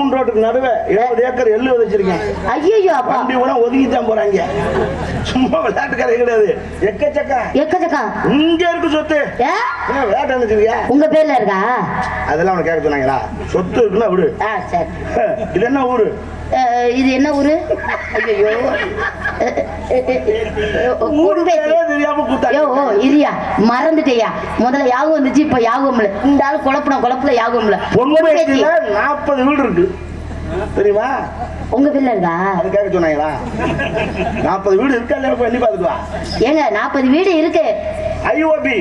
Down ரோட்டுக்கு நடுவே இருபது ஏக்கர் எள்ளு விதைச்சிருக்கேன். ஐயோ அப்பா. வண்டி கூட ஒதுக்கி தான் போறாங்க. சும்மா விளையாட்டுக்காரே கிடையாது. எக்கச்சக்க. எக்கச்சக்கா? இங்க இருக்கு சொத்து. விளையாட்டு நினைச்சிருக்கியா உங்க பேர்ல இருக்கா? அதெல்லாம் அவனை கேட்க சொன்னாங்களா? சொத்து இருக்குன்னா விடு. இது என்ன ஊரு? இது என்ன ஊரு? ஐயோ இரியா மறந்துட்டேயா? முதல்ல யாகம் வந்துச்சு இப்ப யாகம் இல்ல. இந்த ஆள் குழப்பம் குழப்பல யாகம் இல்ல. நாற்பது வீடு இருக்கு. தெரியுமா? உங்க பேர்ல இருக்கா? அது கேட்க சொன்னாங்களா? நாற்பது வீடு இருக்கா இல்லையா? எண்ணி பார்த்துட்டு வா. ஏங்க நாற்பது வீடு இருக்கு. ஐஓபி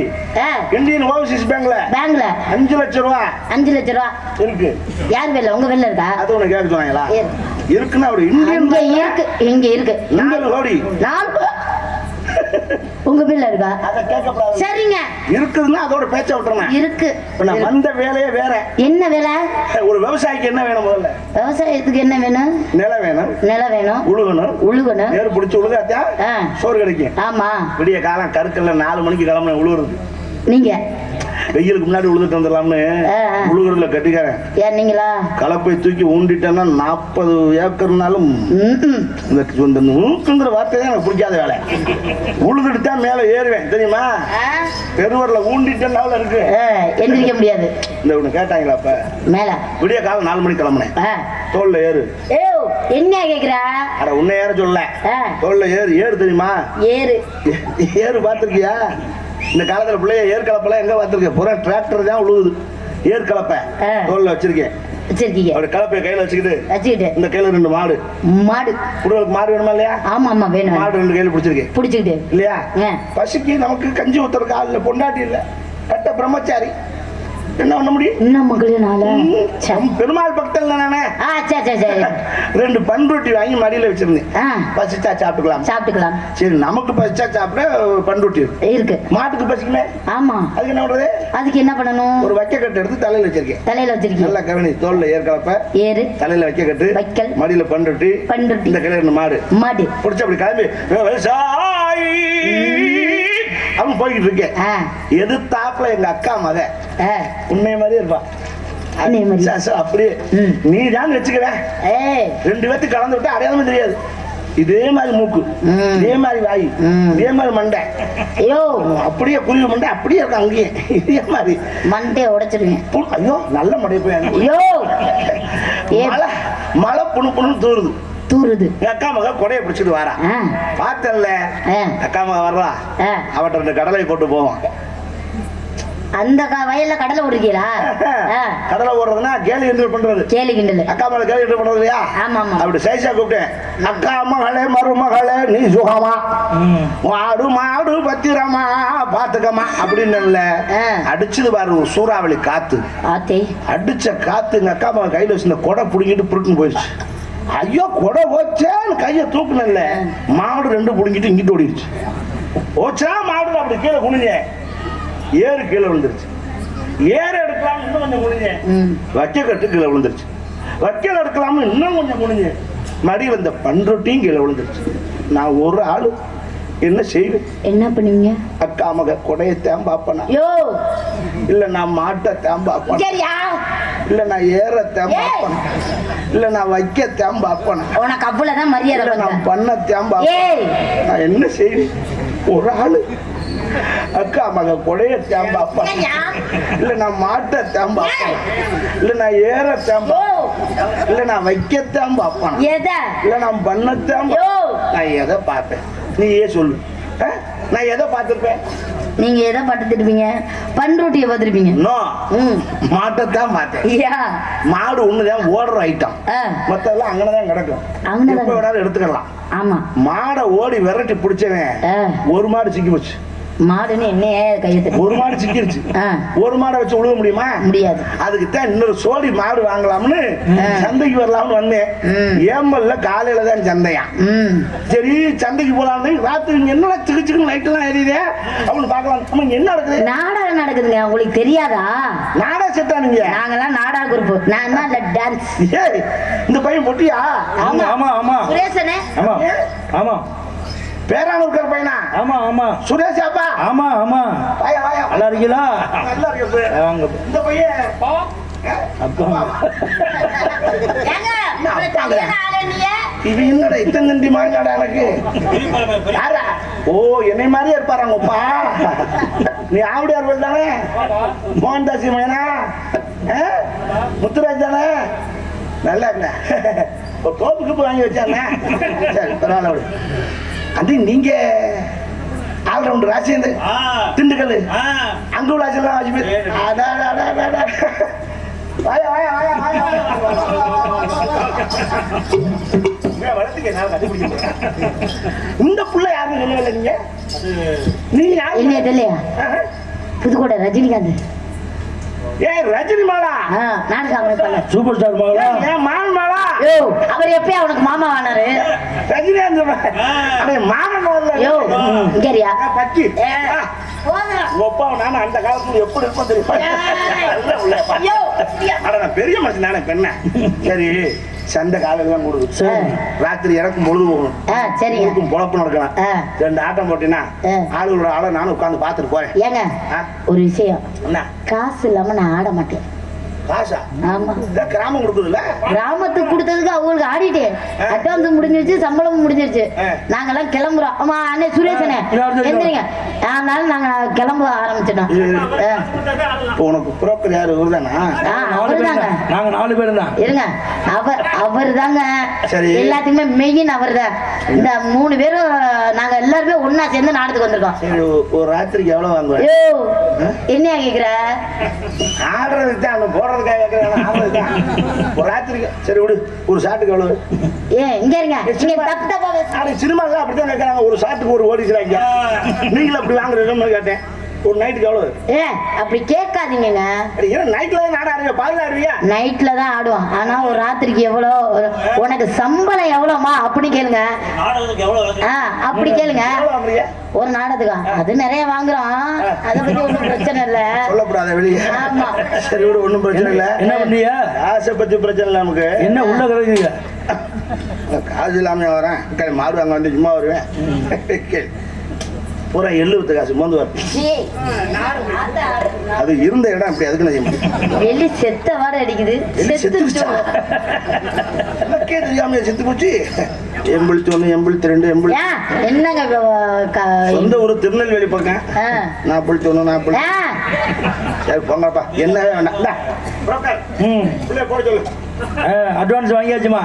இந்தியன் ஓவர்சீஸ் பேங்க்ல பேங்க்ல. அஞ்சு லட்சம் ரூபா. அஞ்சு லட்ச ரூபா. இருக்கு. யார் பேர்ல உங்க பேர்ல இருக்கா? அது உனக்கு கேட்க சொன்னாங்களா. இருக்குன்னா அப்படி இந்தியன் இருக்கு இங்க இருக்கு. நாலு. கோடி நான் உங்க பேர்ல இருக்கா? சரிங்க. இருக்குதுன்னா அதோட பேச்ச விட்டுறேன் இருக்கு. நான் வந்த வேலையே வேற. என்ன வேலை? ஒரு விவசாயிக்கு என்ன வேணும் முதல்ல? விவசாயத்துக்கு என்ன வேணும்? நிலம் வேணும். நிலம் வேணும். உழுகணும். உழுகணும். நேரு பிடிச்சி உழுகாத்தா. சோறு கிடைக்கும். ஆமா. விடிய காலம் கருக்கல்ல நாலு மணிக்கு கிளம்புன உழுவுறது. நீங்க? வெயிலுக்கு முன்னாடி உழுதுட்டு வந்துடலாம்னு. உழுகுறதுல கட்டிக்கிறேன். யார் நீங்களா? கலப்பை தூக்கி ஊண்டிட்டேன்னா நாற்பது ஏக்கர்னாலும். இந்த இந்த நூக்குங்கிற வார்த்தை எனக்கு பிடிக்காத வேலை. உழுதுட்டு தான் மேலே ஏறுவேன் தெரியுமா? ஆ? பெருவரில் ஊண்டிட்டேன்னா இருக்கு. எந்திரிக்க முடியாது. இந்த ஒன்று கேட்டாங்களா அப்ப? மேல. விடிய காலம் நாலு மணிக்கு கிளம்புனேன். தோல்ல ஏறு. என்ன கேக்குறா? அட உன்னை ஏற சொல்ல தோல்ல ஏறு. ஏறு தெரியுமா? ஏறு. ஏறு பார்த்துருக்கியா? இந்த காலத்துல பிள்ளைய ஏர் கலப்பெல்லாம் எங்க பார்த்துருக்க? பூரா டிராக்டர் தான் உழுவுது. ஏர் கலப்பை ஆ. தோல்ல வச்சிருக்கேன். வச்சிருக்கீங்க. அப்படி கலப்பைய கையில வச்சுக்கிட்டு வச்சுக்கிட்டு. இந்த கையில ரெண்டு மாடு. மாடு. குடும்பத்துக்கு மாடு வேணுமா இல்லையா? ஆமா ஆமா வேணும். மாடு ரெண்டு கையில பிடிச்சிருக்கேன் புடிச்சுக்கிட்டு. இல்லையா. பசிக்கு நமக்கு கஞ்சி ஊத்துறதுக்கு ஆள் இல்ல பொண்டாட்டி இல்ல. கட்ட பிரம்மச்சாரி. என்ன பண்ண முடியும்? நாள நம்ம பெருமாள் பக்தல் நானே. ரெண்டு பன் ரொட்டி வாங்கி மடியில வச்சிருந்தேன். பசிச்சா சாப்பிட்டுக்கலாம். சாப்பிட்டுக்கலாம். சரி நமக்கு பசிச்சா சாப்பிட பன் ரொட்டி இருக்கு. மாட்டுக்கு பசிக்குமே? ஆமா. அதுக்கு என்ன பண்றது? அதுக்கு என்ன பண்ணணும்? ஒரு வைக்க கட்டு எடுத்து தலையில வச்சிருக்கேன். தலையில வச்சிருக்கீங்க. நல்லா கவனி தோல்ல ஏற்கலப்ப. ஏறு. தலையில வைக்க கட்டு. வைக்கல். மடியில பன் ரொட்டி. பன் ரொட்டி. இந்த ரெண்டு மாடு. மாடு. பிடிச்ச அப்படி கிளம்பி. விவசாயி. அவன் போய்கிட்டு இருக்கேன் எதிர்த்தாப்புல எங்க அக்கா ஆ. உன்னை மாதிரி இருப்பா. உன்னைய மாதிரி. சா, சா, அப்படியே. நீ தான் வச்சுக்கிறேன் ஏய் ரெண்டு பேர்த்து கலந்து விட்டா அடையாளமே தெரியாது. இதே மாதிரி மூக்கு. இதே மாதிரி வாய். இதே மாதிரி மண்டை. ஐயோ. அப்படியே குருவி மண்டை அப்படியே இருக்கு அங்கேயே. இதே மாதிரி. மண்டைய உடைச்சிருவேன் புண்- ஐயோ நல்ல மடை போய் ஐயோ மழை மழை புணு புணுன்னு தூருது. தூருது. எங்க அக்கா மக கொடையை பிடிச்சிட்டு வரா. ஆ. பார்த்தல ஆ. அக்கா மக வர்றா ஆ. அவட்ட ரெண்டு கடலை போட்டு போவான் அந்த க- வயல்ல கடலை விடுறீங்களா ஆ. கடலை ஓடுறதுன்னா கேலி என்ஜாய் பண்றது. கேளு கிண்டலு. அக்கா மேல கேலி என்ஜாய் பண்றது இல்லையா? ஆமா ஆமா அப்படி சைஸா கூப்பிட்டேன். அக்கா மகளே மருமகளே நீ சுகமா? மாடு மாடு பத்திரமா? பாத்துக்கமா அப்படின்னு ஆ. அடிச்சது பாரு ஒரு சூறாவளி காத்து. ஆத்தே. அடிச்ச காத்து எங்க அக்கா மகன் கையில வச்சிருந்த கொடை புடுங்கிட்டு புருட்டுன்னு போயிடுச்சு. ஐயோ கொடை ஓச்சேன்னு கையை தூக்குனல்ல மாடு ரெண்டு புடுங்கிட்டு இங்கிட்டு ஓடிடுச்சு ஓச்சா மாடு அப்படி கீழே குனிஞ்சேன் ஏறு கீழே விழுந்துருச்சு. ஏறு எடுக்கலாம் இன்னும் கொஞ்சம் குனிஞ்சேன் வைக்க கட்டு கீழே விழுந்துருச்சு. வைக்கல் எடுக்கலாம்னு இன்னும் கொஞ்சம் குனிஞ்சேன் மடியில் இந்த பண்ரொட்டியும் கீழே விழுந்துருச்சு. நான் ஒரு ஆளு. என்ன செய்வேன்? என்ன பண்ணுவீங்க? அக்கா மக கொடையை தேம்பாப்பனா யோ. இல்ல நான் மாட்டை தேம்பாப்பனா சரியா? இல்ல நான் ஏற தேம்பாப்பனா இல்ல நான் வைக்க தேம்பாப்பனா உனக்கு அவ்வளவுதான் மரியாதை நான். பண்ண தேம்பா ஏய்! நான் என்ன செய்வேன்? ஒரு ஆளு. அக்கா மக கொடைய சரியா? இல்ல நான் மாட்டை தேம்பாப்பனா இல்ல நான் ஏற தேம்பா இல்ல நான் வைக்க எத? இல்ல நான் பண்ண தேம்பா நான் எதை பார்ப்பேன்? நீ ஏன் சொல்லு. ஆ? நான் எதை பார்த்திருப்பேன்? நீங்க எதை பட்டுத்திருப்பீங்க பன்ருட்டியை பார்த்துருப்பீங்க. இன்னும் ம். மாட்டை தான் பார்த்தேன். ஐயா மாடு ஒண்ணுதான் ஓடுற ஐட்டம் ஆ. மத்தெல்லாம் அங்கனதான் கிடக்கும். எப்ப வேணாலும் எடுத்துக்கலாம். ஆமா. மாடை ஓடி விரட்டி பிடிச்சவன் ஒரு மாடு சிக்கி போச்சு. மாடுன்னு என்னையே கையெழுத்து ஒரு மாடு சிக்கிருச்சு. ஒரு மாடை வச்சு உழுவ முடியுமா? முடியாது. அதுக்கு தான் இன்னொரு சோடி மாடு வாங்கலாம்னு. சந்தைக்கு வரலாம்னு வந்தேன். ஏம்பல்ல காலையில தான் சந்தையா. சரி சந்தைக்கு போலாம்னு ராத்திரி என்னடா சிக்கு சிக்கு லைட் எல்லாம் எரியுதே? அவனு பார்க்கலாம். அம்மா இங்க என்ன நடக்குது? நாடகம் நடக்குதுங்க? உங்களுக்கு தெரியாதா? நாடா செட்டானுங்க நாங்கெல்லாம் நாடக குரூப் நான் தான் இல்ல டான்ஸ் இந்த பையன் பொட்டியா? ஆமா. ஆமா ஆமா. சுரேசனே ஆமா. ஆமா. பேரான இருக்கிற பையனா? ஆமா ஆமா. சுரேஷ் அப்பா? ஆமா ஆமா. வாயா வாயா. நல்லா இருக்கீங்களா? நல்லா இருக்கு. வாங்க. இந்த பையன் அப்பா. இது என்னடா இத்தனை தண்டி மாங்காடா எனக்கு? யாரா? ஓ என்னை மாதிரியே இருப்பாரு உங்கப்பா நீ ஆவடியார் போய் தானே? மோகன்தாசி மகனா ஆ? முத்துராஜ் தானே? நல்லா இருந்த ஒரு கிப்பு வாங்கி வச்சானே சரி பரவாயில்ல விடு. அது நீங்க ஆல்ரவுண்டர் ராசியந்து திண்டுக்கல் அங்க உள்ள ஆச்சலாம் போறேன். இந்த புள்ள யாருன்னு சொல்லவே நீங்க? நீங்க. புதுக்கோட்டை ரஜினிகாந்த். ஏய் ரஜினி மாலா. சூப்பர் ஸ்டார் ஏய், ஏன் மான் மாலா. யோ. அவர் எப்பயும் அவனுக்கு மாமா ஆனாரு? ரஜினிகாந்த் அடே மாமன் வரல யோ இங்கறியா பக்கி. நானும் அந்த காலத்துல எப்படி இருப்போம் தெரியுமா. அட நான் பெரிய மனுஷன் நானே பெண்ண. சரி. சண்டை காலையில தான் கொடுக்கு சரி. ராத்திரி எனக்கும் பொழுது போகணும் ஆ சரிங்க. உனக்கும் பொழப்பு நடக்கலாம். ரெண்டு ஆட்டம் போட்டீங்கன்னா. ஆளுகளோட ஆளை நானும் உட்காந்து பார்த்துட்டு போறேன். ஏங்க? ஒரு விஷயம். காசு இல்லாம நான் ஆட மாட்டேன். காசா? ஆமா. இதான் கிராமம் கொடுக்குதுல்ல? கிராமத்துக்கு கொடுத்ததுக்கு அவங்களுக்கு ஆடிட்டேன் அட்வான்ஸ் முடிஞ்சிருச்சு சம்பளமும் முடிஞ்சிருச்சு. நாங்கெல்லாம் கிளம்புறோம். ஆமா அண்ணே சுரேஷனே எந்திரிங்க. அதனால நாங்க கிளம்ப ஆரம்பிச்சிட்டோம். உனக்கு புரோக்கர் யாரு? இவர்தானா? ஆ, நாலு பேர் அவர்தாங்க. தான். நாங்க நாலு பேர் தான் இருங்க. அவர் அவர் தாங்க சரி. எல்லாத்துக்குமே மெயின் அவர் தான் இந்த மூணு பேரும் நாங்க எல்லாருமே ஒண்ணா சேர்ந்து நாடத்துக்கு வந்திருக்கோம். சரி ஒரு ராத்திரிக்கு எவ்வளவு வாங்குவேன் ஐயோ என்னையா கேக்குற? ஆடுறதுக்கு தான் தான் ஒரு ராத்திரிக்கு சரி விடு ஒரு ஷாட்டுக்கு எவ்வளவு ஏன் இங்க இருங்க. அப்படித்தான் கேட்கறாங்க ஒரு ஷாட்டுக்கு ஒரு ஓடிக்கிறாங்க நீங்களும் அப்படி வாங்குறீங்கன்னு கேட்டேன். ஒரு நைட்டுக்கு எவ்வளவு? ஏ அப்படி கேட்காதீங்கங்க. அட, ஏன் நைட்ல தான் நாட ஆடுவீங்க பால் ஆடுவியா நைட்ல தான் ஆடுவோம். ஆனா ஒரு ராத்திரிக்கு எவ்வளோ? உனக்கு சம்பளம் எவ்வளோமா அப்படி கேளுங்க. ஆ அப்படி கேளுங்க. ஒரு நாடகத்துக்கா? அது நிறைய வாங்குறோம். அதை பத்தி ஒன்றும் பிரச்சனை இல்லை. சொல்லக்கூடாத வெளியே. ஆமா. சரி விடு ஒண்ணும் பிரச்சனை இல்ல. என்ன பண்ணீங்க காசை பத்தி பிரச்சனை இல்லை நமக்கு. என்ன உள்ள கிடக்குறீங்க காசு இல்லாம வரேன். சரி, மாடு வாங்க வந்து சும்மா வருவேன். பூரா எள்ளு வித்த காசு மோந்து அது இருந்த இடம் அப்படி அதுக்கு நான் செய்ய முடியும். வெளி செத்த வாட அடிக்குது. செத்துருச்சா? எனக்கே தெரியாம செத்து போச்சு. எண்பத்தி ஒண்ணு எண்பத்தி ரெண்டு எண்பத்தி என்னங்க சொந்த ஒரு திருநெல்வேலி பக்கம். நாற்பத்தி ஒண்ணு நாற்பது ஆ, சரி போங்கப்பா. என்ன வேணாம் இந்தா, broker, ம். உள்ளே போட சொல்லு. அட்வான்ஸ் வாங்கியாச்சுமா?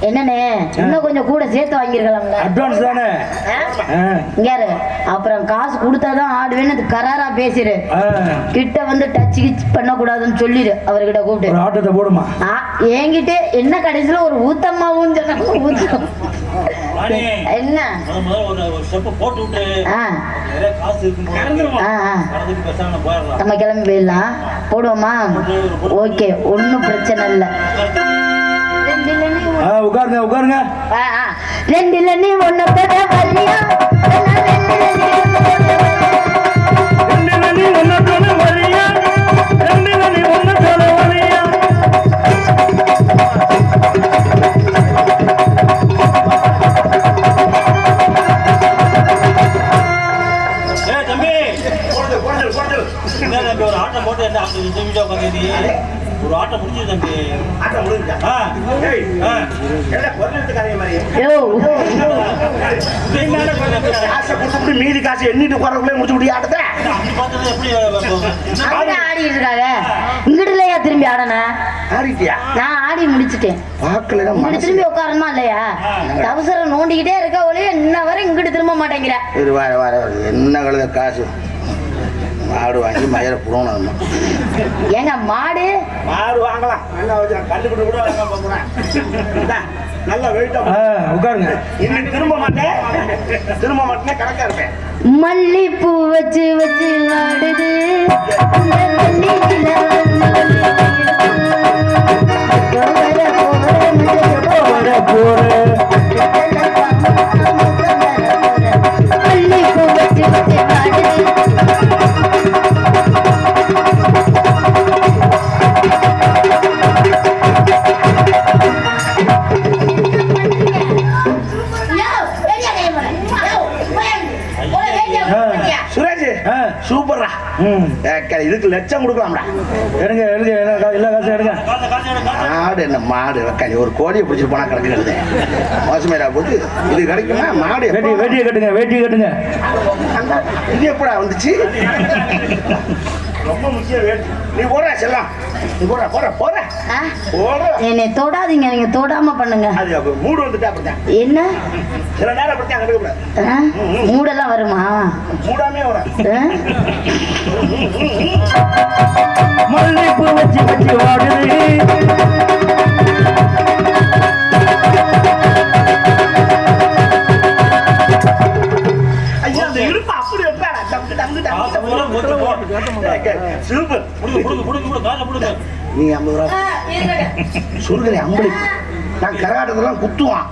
என்னண்ணே இன்னும் கொஞ்சம் கூட சேர்த்து வாங்கிருக்கலாம்ல அட்வான்ஸ் தானே? இரு. அப்புறம் காசு கொடுத்தாதான் ஆடுவேன்னு கராரா பேசிடு. கிட்ட வந்து டச் கிச் பண்ணக்கூடாதுன்னு சொல்லிடு அவர்கிட்ட கூப்பிட்டு. ஒரு ஆட்டத்தை போடுமா? ஆ, என்கிட்ட என்ன கடைசியில ஒரு ஊத்தம்மாவும் சொன்னாங்க ஊத்தம். என்ன? நம்ம கிளம்பி போயிடலாம். போடுவோமா? ஓகே ஒன்றும் பிரச்சனை இல்லை. ரெண்டு இல்லைன்னு ஆ, உட்காருங்க உட்காருங்க. ஆ, ஆ. ரெண்டு இல்லைன்னு ஒன்று பெற தம்பி. ஒரு ஆட்டம் போட்டு என்ன அப்படி இந்த வீடியோ உட்காந்து ஒரு ஆட்டம் முடிஞ்சது தம்பி. ஆட்டம் முடிஞ்சா மீதி காசு எண்ணிட்டு உட்காரக்குள்ளே முடிச்சு விட்டு ஆட்டத்தை? ஆடிட்டு இருக்காங்க இங்கிட்டுலையா திரும்பி ஆடனா? ஆடிட்டியா? நான் ஆடி முடிச்சிட்டேன். இங்கிட்டு திரும்பி உட்காரணுமா இல்லையா? அவசரம் நோண்டிக்கிட்டே இருக்க ஒளிய இன்ன வரை இங்கிட்டு திரும்ப மாட்டேங்கிற. சரி வர வர வர. என்ன கழுத காசு? மாடு வாங்கி மயிர புடணும் நம்ம ஏங்க மாடு? மாடு வாங்கலாம். நல்லா வச்சு கண்டுபிடி கூட போகிறேன் நல்லா வெயிட்டா உட்காருங்க. இன்னைக்கு திரும்ப மாட்டேன். திரும்ப மாட்டேனே கணக்கா இருப்பேன். மல்லிப்பூ வச்சு வச்சு ஆடுது. போற போற. லட்சம் கொடுக்கலாம்டா. எடுங்க எடுங்க எல்லா கா- எல்லா காசும் எடுங்க. மாடு என்ன மாடு வெக்காளி ஒரு கோழியை பிடிச்சிட்டு போனா கிடக்குறது. மோசமேடா போட்டு இது கிடைக்குமா? மாடு வேட்டி வேட்டியை கட்டுங்க வேட்டியை கட்டுங்க. இது எப்படா வந்துச்சு? ரொம்ப முக்கியம் வேட்டு. நீ போற செல்லாம். நீ போற போற போற ஆ? போற என்னை தொடாதீங்க நீங்க தொடாம பண்ணுங்க. அது மூடு வந்துட்டா அப்படித்தான். என்ன? சில நேரம்? மூடெல்லாம் வருமா? மூடாமே வரும்? மல்லிப்பூ வச்சு வச்சு வாடுது. சூப்பர். நீ ஐம்பது ரூபா. சுருகலை அம்பளி நான் கரகாட்டத்தெல்லாம் குத்துவான்.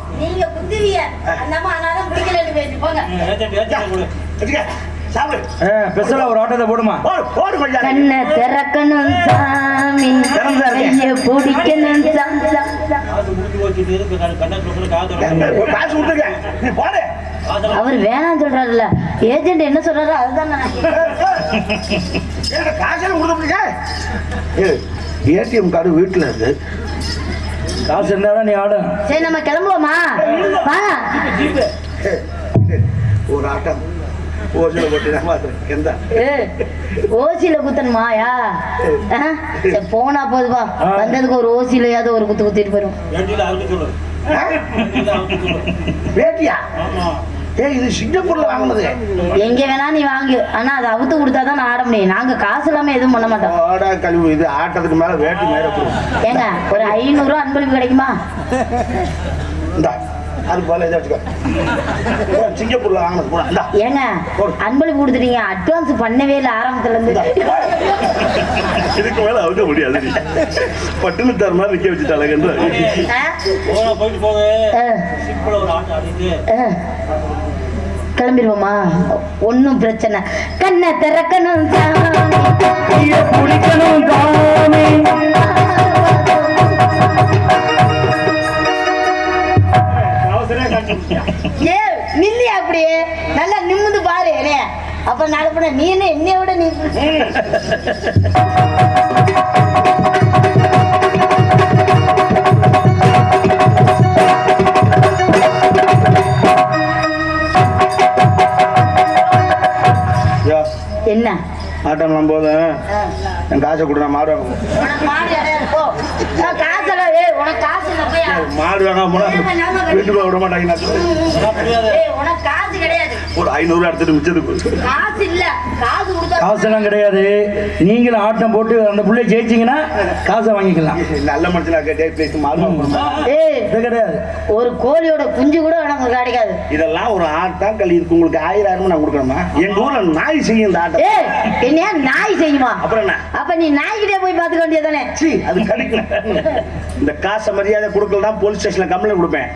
அந்த அம்மா அதனால பிடிக்கலன்னு பேசி போங்க. ஒரு ஆட்டத்தை போடுமா? கண்ணை திறக்கணும் சாமி. கைய பிடிக்கணும் காசை அவர் வேணாம் சொல்றாருல்ல. ஏஜென்ட் என்ன சொல்றாரோ அதுதான் ஏடிஎம் கார்டு வீட்டில் இருக்கு காசு இருந்தாதான் நீ ஆடும் சரி நம்ம கிளம்புவோமா? வா. ஒரு ஆட்டம். ஓசில போனா வந்ததுக்கு ஒரு ஓசியிலையாவது ஒரு குத்து குத்திட்டு போயிடும். வேட்டியா? ஏய் இது சிங்கப்பூர்ல வாங்கினது. எங்க வேணா நீ வாங்கு. ஆனா அதை அவுத்து கொடுத்தாதான் நான் ஆட முடியும் நாங்க காசு இல்லாம எதுவும் பண்ண மாட்டோம். ஆடா கழிவு இது ஆட்டத்துக்கு மேல வேட்டி மேல ஏங்க ஒரு ஐநூறு ரூபா அன்பளிப்பு கிடைக்குமா? அது போல இதை வச்சுக்கோ ஏ, சிங்கப்பூர்ல வாங்கினது ஏங்க அன்பளிப்பு கொடுத்துட்டீங்க. அட்வான்ஸ் பண்ணவே இல்லை ஆரம்பத்துல இருந்து இதுக்கு மேல அவங்க முடியாது நீ. பட்டுன்னு தர மாதிரி நிக்க வச்சுட்டாங்க போயிட்டு கிளம்பிடுவோமா? ஒன்றும் பிரச்சனை. கண்ணை திறக்கணும் தானே ஏ நில்லியா அப்படியே? நல்லா நிமிந்து பாரு என்னைய அப்ப பண்ண நீ என்ன என்னைய விட நீ என்ன ஆட்டம்லாம் போதும். என் காசை கொடு நான் மாடு வாங்க உனக்கு மாடு இடம் இருக்கோ? ஆ, காசெல்லாம் ஏய் உனக்கு காசு இல்லை போயா மாடு வாங்க போனா வீட்டுக்குள்ள விட மாட்டாங்க அதெல்லாம் முடியாது. ஏய் உனக்கு காசு கிடையாது. ஒரு ஐநூறு எடுத்துட்டு மிச்சத்துக்கு காசு இல்ல. காசு கொடுத்தா காசெல்லாம் கிடையாது. நீங்களும் ஆட்டம் போட்டு அந்த புள்ளைய ஜெயிச்சீங்கன்னா காசை வாங்கிக்கலாம். நல்ல மனுஷனா கேட்டே பேசி மாடு வாங்க இது கிடையாது. ஒரு கோழியோட குஞ்சு கூட உனக்கு கிடைக்காது. இதெல்லாம் ஒரு ஆட்டம் கழி இருக்கு உங்களுக்கு ஆயிரம் ஆயிரமா நான் கொடுக்கணுமா? எங்க ஊர்ல நாய் செய்யும் இந்த ஆட்டம். ஏய் என்னையா நாய் செய்யுமா? அப்புறம் என்ன? அப்ப நீ நாய்கிட்டே போய் பாத்துக்க வேண்டியதானே சீ அது கிடைக்கும். இந்த காசை மரியாதை கொடுக்கலாம் போலீஸ் ஸ்டேஷன்ல கம்ப்ளைண்ட் கொடுப்பேன்.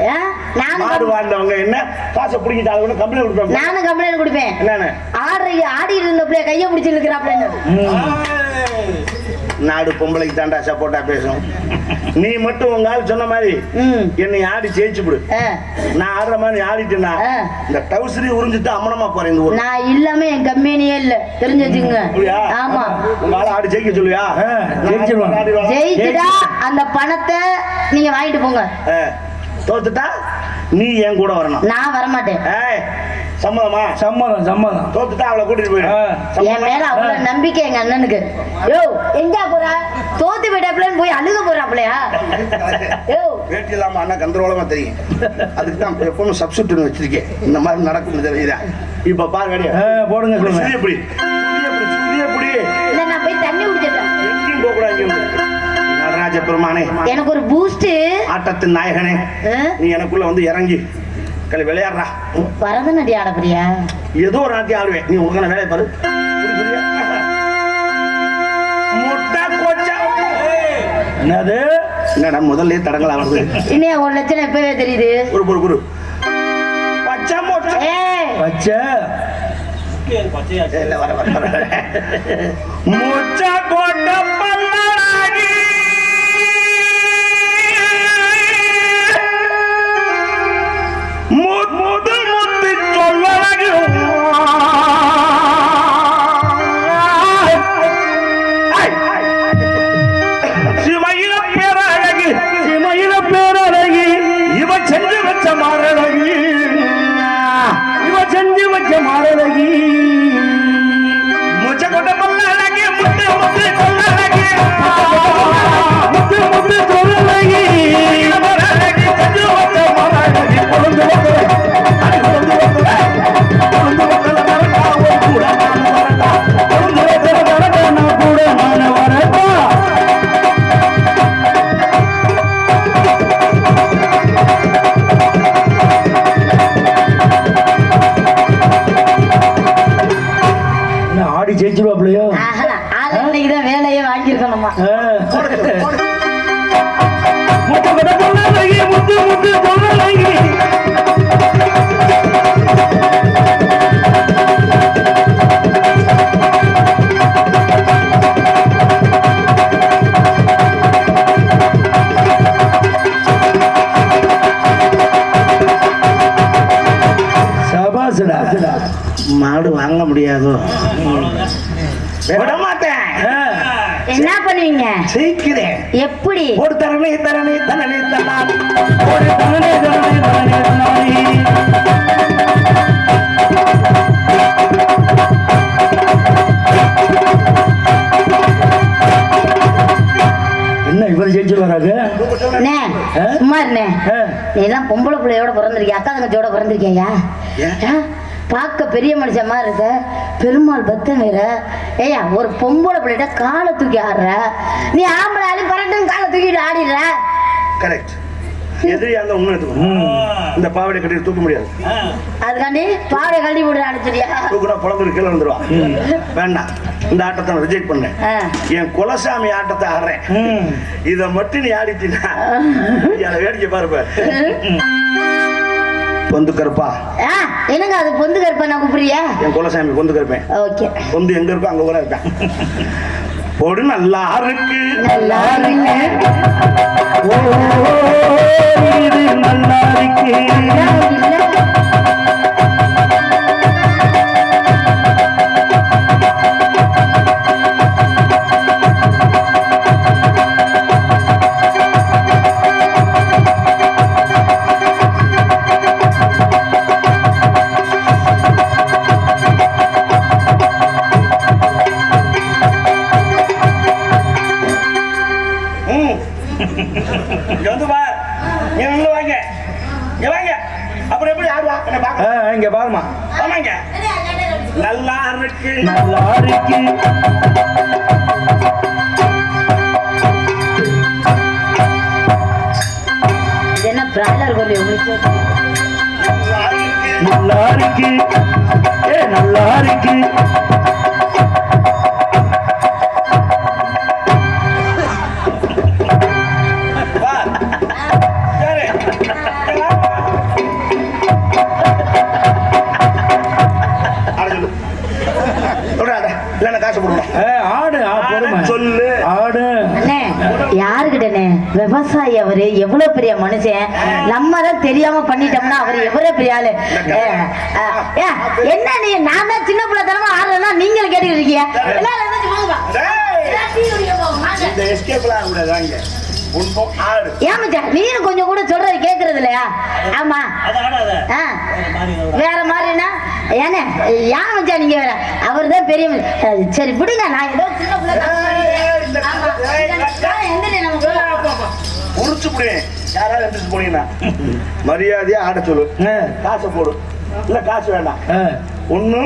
நானும் மாடு வாழ்ந்தவங்க என்ன காசை பிடிக்கிட்டாங்க கம்ப்ளைண்ட் கொடுப்பேன். நானும் கம்ப்ளைண்ட் கொடுப்பேன். என்னன்னு? ஆடுற ஆடிட்டு இருந்த பிள்ளைய கைய பிடிச்சி இருக்கிறாப்லன்னு ஏய். நாடு பொம்பளைக்கு தாண்டா சப்போர்ட்டா பேசும். நீ மட்டும் உங்க ஆள் சொன்ன மாதிரி ம். என்னை ஆடி ஜெயிச்சு விடு. நான் ஆடுற மாதிரி ஆடிட்டேன்னா ஆ. இந்த டவுசரி உறிஞ்சிட்டு அம்மனமா போறேன் இந்த ஊர் நான் இல்லாம என் கம்பெனியே இல்ல. தெரிஞ்சு வச்சுக்கோங்க அப்படியா? ஆமா. உங்க ஆள் ஆடி ஜெயிக்க வரேன். ஜெயிச்சுட்டா அந்த பணத்தை நீங்க வாங்கிட்டு போங்க. ஆ, தோத்துட்டா? நீ என் கூட வரணும். நான் வரமாட்டேன். சம்மதமா? சம்மதம் சம்மதம். தோத்துட்டா அவளை கூட்டிட்டு போயிடு. ஆ. என் மேல அவ்வளவு நம்பிக்கை எங்க அண்ணனுக்கு. யோ எங்க போற? தோத்து போயிட்டாப்லன்னு போய் அழுக போறாப்லையா யோ. வேட்டி இல்லாம அண்ணா கந்தரோலமா தெரியும். அதுக்கு தான் எப்பவும் சப்ஸ்டியூட் வச்சிருக்கேன். இந்த மாதிரி நடக்கும் தெரியுதா? இப்ப பாரு வேடியா. ஆ, போடுங்க சொல்லுங்க. இல்ல நான் போய் தண்ணி குடிச்சிட்டேன் எங்கேயும் போக கூடாது நடராஜ பெருமானே. எனக்கு ஒரு பூஸ்ட் ஆட்டத்தின் நாயகனே. நீ எனக்குள்ள வந்து இறங்கி. கலை விளையாடுறா. பரதநாட்டியம் ஆட போறியா ஏதோ ஒரு நாட்டியம் ஆடுவேன். நீ உனக்கான வேலையை பாரு? முட்டை. என்னது? என்னடா முதல்ல தடங்களா வருது. இன்னும் ஒரு லட்சம் எப்பவே தெரியுது? ஒரு ஒரு குரு. பச்சை மொச்சை ஏய் பச்சை. இல்ல வர முச்சை போட்ட பல்லாடி என்ன பண்ணுவீங்க? சீக்கிரம் எப்படி? ஒரு தரணி தரணி தரணி தரணி ஒரு. என்ன இவர் ஜெயிச்சு அண்ணே ஆ? சும்மா. நீ எல்லாம் பொம்பளை பிள்ளையோட பிறந்திருக்கிய? அக்கா தங்கச்சியோட பிறந்திருக்கியா? பார்க்க பெரிய மனுஷன் மாதிரி இருக்க. பெருமாள் பக்தன் வேற. ஏயா ஒரு பொம்பளை பிள்ளைகிட்ட காலை தூக்கி ஆடுற. நீ ஆம்பளை ஆளு பரட்டும் காலை தூக்கிட்டு ஆடிடுற. கரெக்ட் எதிரியா இருந்தா உண்மை இந்த பாவடை கட்டி தூக்க முடியாது. அதுக்காண்டி பாவை கழட்டி விடுற அடிச்சிடியா தூக்குனா புலம்பு கீழே வந்துருவா வேண்டாம். இந்த ஆட்டத்தை நான் ரிஜெக்ட் பண்ணேன். என் குலசாமி ஆட்டத்தை ஆடுறேன். இத மட்டும் நீ ஆடிட்டீங்கன்னா அதை வேடிக்கை பாருப்ப பொந்து கருப்பா? ஆ, என்னங்க அது பொந்து கருப்பா? நான் கூப்பிடுறியா? என் குலசாமி பொந்து கருப்பேன் ஓகே. பொந்து எங்க இருக்கோ அங்க கூட இருப்பேன் பொடு நல்லா இருக்கு நல்லா இருக்கு. ஓ, இது நல்லா இருக்கு ம். இங்க வந்து பார் நீ உள்ள வாங்க. இங்க வாங்க. அப்புறம் எப்படி ஆடுவா? என்ன ஆ, பாக்க இங்க பாருமா ஆமாங்க. நல்லா இருக்கு. நல்லா இருக்கு. இது என்ன பிராய்லர் கோழி உங்களுக்கு நல்லா இருக்கு. நல்லா இருக்கு. ஏ நல்லா இருக்கு. ஆடு ஆ, பொறுமை. சொல்லு. ஆடு. அண்ணே யாருக்கிட்டண்ணே விவசாயி அவரு எவ்வளவு பெரிய மனுஷன்? நம்ம தான் தெரியாம பண்ணிட்டோம்னா அவர் எவ்வளவு பெரிய ஆளு? என்ன நீ நான் தான் சின்ன பிள்ளை தனமா ஆடுறேன்னா நீங்களும் கேட்டுக்கிட்டு இருக்கீங்க. நீனும் கொஞ்சம் கூட சொல்றது கேக்குறது இல்லையா? ஆமா. வேற மாதிரினா ஏண்ணே ஏன் மச்சான் நீங்க வேற? அவர் தான் பெரிய சரி விடுங்க நான் ஏதோ சின்ன பிள்ளை யாராவது எந்திரிச்சு போனீங்கன்னா. மரியாதையா ஆட சொல்லு. காசை போடு. இல்ல காசு வேண்டாம். ஆ, ஒண்ணு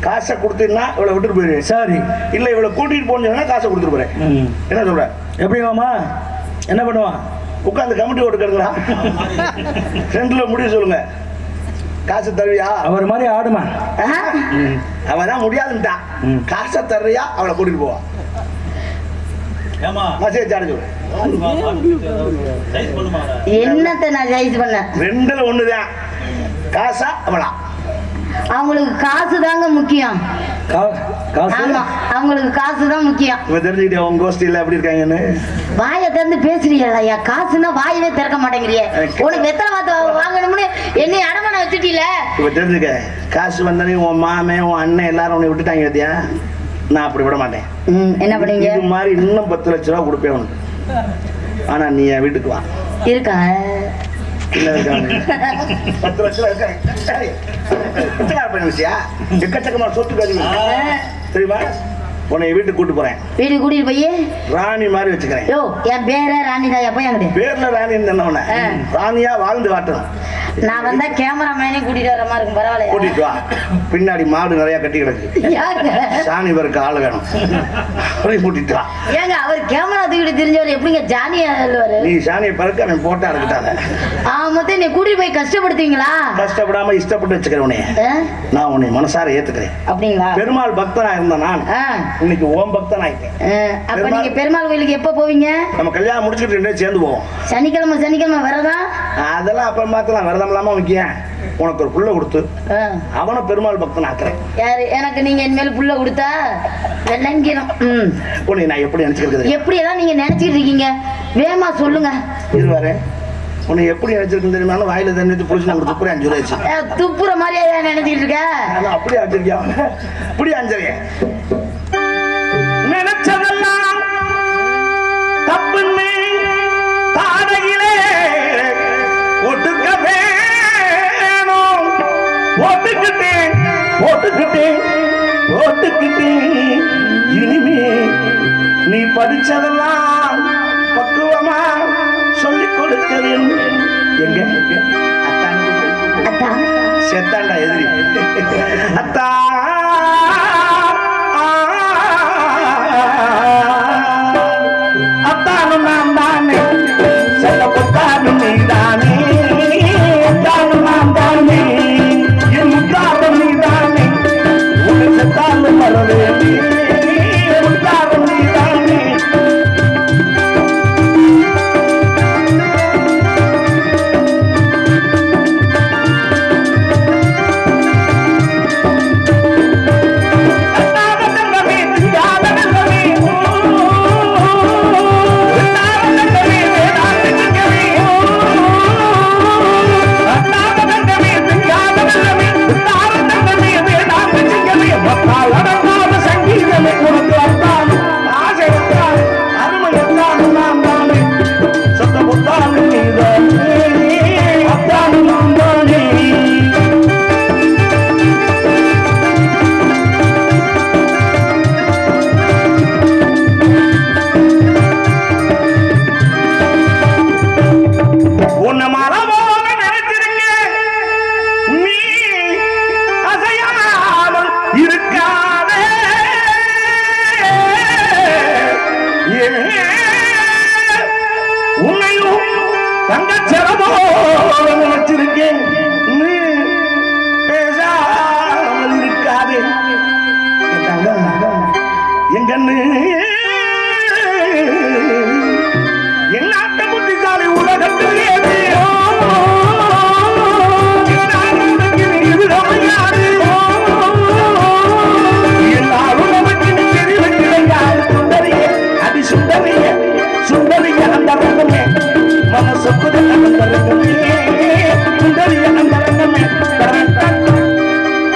காசை கொடுத்தீங்கன்னா இவளை விட்டுட்டு போயிரு. சரி. இல்ல இவளை கூட்டிட்டு போனீங்கன்னா காசை கொடுத்துட்டு போறேன். என்ன சொல்ற? எப்படி மாமா என்ன பண்ணுவான்? உட்காந்து கமிட்டி ஓட்டு கருங்களா ரெண்டுல முடிவு சொல்லுங்க. காசு தருவியா? அவர் மாதிரி ஆடுமா. அவன் தான் முடியாதுன்ட்டான். காசை தர்றியா? அவளை கூட்டிட்டு போவா ஏமா மசேஜ் ஆட சொல்லு சைஸ் பண்ணுமா என்னத்த நான் ஜெயிச்சு பண்ணேன்? ரெண்டுல ஒண்ணுதான். காசா அவளா அவங்களுக்கு காசு தாங்க முக்கியம். அவங்களுக்கு காசு? தான் முக்கியம். இவ தெரிஞ்சுக்கிட்டே உங்க கோஷ்டியில எப்படி இருக்காங்கன்னு? வாயை திறந்து பேசுறீங்களா காசுன்னா வாயவே திறக்க மாட்டேங்கிறியே உனக்கு வெத்தலை வாத்து வாங்கணும்னு என்னை அடமான வச்சுட்டீல இப்ப தெரிஞ்சுக்க காசு வந்தானே உன் மாமன் உன் அண்ணன் எல்லாரும் உன்னை விட்டுட்டாங்க பாத்தியா? நான் அப்படி விட மாட்டேன். ம், என்ன பண்ணுவீங்க? இது மாதிரி இன்னும் பத்து லட்ச ரூபா கொடுப்பேன் உனக்கு. ஆனா நீ என் வீட்டுக்கு வா. இருக்கா? இல்ல இருக்காங்க பத்து லட்ச ரூபா இருக்காங்க சரி பிச்சைக்கார பையன் விஷயா எக்கச்சக்கமா சொத்து தெரியுமா உன்னை வீட்டுக்கு கூட்டு போறேன். வீட்டுக்கு கூட்டிட்டு போய்? ராணி மாதிரி வச்சுக்கிறேன். யோ என் பேர ராணி தாயா போய் அங்கிட்டு பேர்ல ராணி தானே ஆ. ராணியா வாழ்ந்து காட்டணும். நான் வந்தா கேமராமேனே கூட்டிட்டு வர மாதிரி இருக்கும். பரவாயில்லையா? கூட்டிட்டு வா. பின்னாடி மாடு நிறைய கட்டி கிடக்கு. சாணி பேருக்கு ஆள் வேணும். கூட்டிட்டு வா. ஏங்க அவர் கேமரா தூக்கிட்டு தெரிஞ்சவர் எப்படிங்க? ஜானியா நீ சாணியை பறக்க அவன் போட்டா இருக்கட்டாத ஆமத்தே நீ கூட்டிட்டு போய் கஷ்டப்படுத்துவீங்களா? கஷ்டப்படாம இஷ்டப்பட்டு வச்சுக்கிறேன் உன்னைய. ஆ? நான் உன்னை மனசார ஏத்துக்கிறேன். அப்படிங்களா? பெருமாள் பக்தனா இருந்த நான் இன்னைக்கு ஓம் பக்தன் ஆயிட்டேன். அப்ப நீங்க பெருமாள் கோயிலுக்கு எப்ப போவீங்க? நம்ம கல்யாணம் முடிச்சுக்கிட்டு ரெண்டே சேர்ந்து போவோம். சனிக்கிழமை சனிக்கிழமை வரதா? அதெல்லாம் அப்புறம் பார்க்கலாம் விரதம் இல்லாம வைக்கேன் உனக்கு ஒரு புள்ள கொடுத்து. அவனை பெருமாள் பக்தன் ஆக்குறேன். யாரு? எனக்கு நீங்க இனிமேல் புள்ள கொடுத்தா விளங்கிடும் உன்னை நான் எப்படி நினைச்சிருக்கிறது எப்படி எல்லாம் நீங்க நினைச்சிட்டு இருக்கீங்க? வேமா சொல்லுங்க. இருவாரு உன்னை எப்படி நினைச்சிருக்கு தெரியுமா வாயில தண்ணி புடிச்சு நான் துப்புறேன் அஞ்சு ரூபாய் துப்புற மாதிரியா நினைச்சிட்டு இருக்க? அப்படியே அஞ்சிருக்கியா நினைச்சதெல்லாம் தப்புன்னு தாடையிலே ஒட்டுக்கிட்டேன் ஒட்டுக்கிட்டேன் ஒட்டுக்கிட்டேன். இனிமே நீ படிச்சதெல்லாம் பக்குவமா சொல்லிக் கொடுக்க வேண்டும் எங்க? அத்தான் அதான். செத்தாண்டா எதிரி. அத்தா நினைச்சிருக்கேன் நீ பேசாமல் இருக்காதே என்